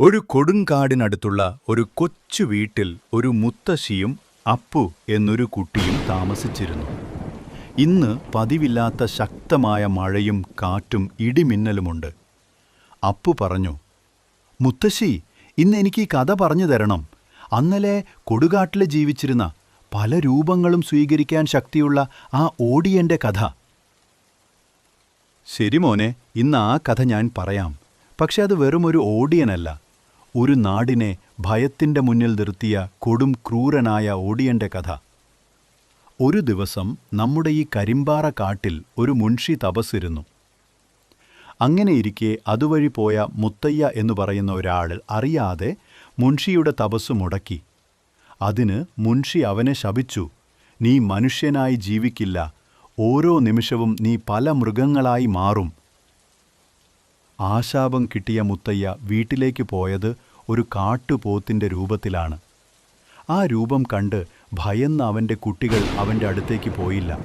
ഒരു കൊടുങ്കാടിനടുത്തുള്ള ഒരു കൊച്ചു വീട്ടിൽ ഒരു മുത്തശ്ശിയും അപ്പു എന്നൊരു കുട്ടിയും താമസിച്ചിരുന്നു. ഇന്ന് പതിവില്ലാത്ത ശക്തമായ മഴയും കാറ്റും ഇടിമിന്നലുമുണ്ട്. അപ്പു പറഞ്ഞു മുത്തശ്ശി ഇന്ന് എനിക്ക് ഈ കഥ പറഞ്ഞു തരണം. അന്നലെ കൊടുകാട്ടിൽ ജീവിച്ചിരുന്ന പല രൂപങ്ങളും സ്വീകരിക്കാൻ ശക്തിയുള്ള ആ ഓടിയന്റെ കഥ. ശരി മോനെ ഇന്ന് ആ കഥ ഞാൻ പറയാം. പക്ഷെ അത് വെറും ഒരു ഓടിയനല്ല. ഒരു നാടിനെ ഭയത്തിന്റെ മുന്നിൽ നിർത്തിയ കൊടും ക്രൂരനായ ഓടിയന്റെ കഥ. ഒരു ദിവസം നമ്മുടെ ഈ കരിമ്പാറ കാട്ടിൽ ഒരു മുൻഷി തപസ്സിരുന്നു. അങ്ങനെയിരിക്കെ അതുവഴി പോയ മുത്തയ്യ എന്നു പറയുന്ന ഒരാൾ അറിയാതെ മുൻഷിയുടെ തപസ് മുടക്കി. അതിന് മുൻഷി അവനെ ശപിച്ചു നീ മനുഷ്യനായി ജീവിക്കില്ല ഓരോ നിമിഷവും നീ പല മൃഗങ്ങളായി മാറും ആശാപം കിട്ടിയ മുത്തയ്യ വീട്ടിലേക്ക് പോയത് ഒരു കാട്ടുപോത്തിന്റെ രൂപത്തിലാണ്. ആ രൂപം കണ്ട് ഭയന്ന് അവന്റെ കുട്ടികൾ അവന്റെ അടുത്തേക്ക് പോയില്ല.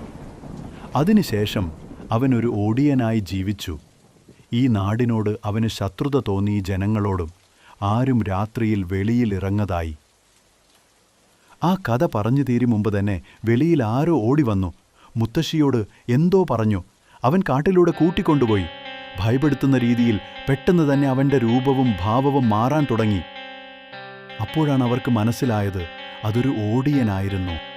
അതിനുശേഷം അവനൊരു ഓടിയനായി ജീവിച്ചു. ഈ നാടിനോട് അവന് ശത്രുത തോന്നി ജനങ്ങളോടും ആരും രാത്രിയിൽ വെളിയിലിറങ്ങതായി ആ കഥ പറഞ്ഞു തീരും മുമ്പ് തന്നെ വെളിയിൽ ആരോ ഓടി വന്നു. മുത്തശ്ശിയോട് എന്തോ പറഞ്ഞു. അവൻ കാട്ടിലൂടെ കൂട്ടിക്കൊണ്ടുപോയി. ഭയപ്പെടുത്തുന്ന രീതിയിൽ പെട്ടെന്ന് തന്നെ അവന്റെ രൂപവും ഭാവവും മാറാൻ തുടങ്ങി. അപ്പോഴാണ് അവർക്ക് മനസ്സിലായത് അതൊരു ഓടിയനായിരുന്നു.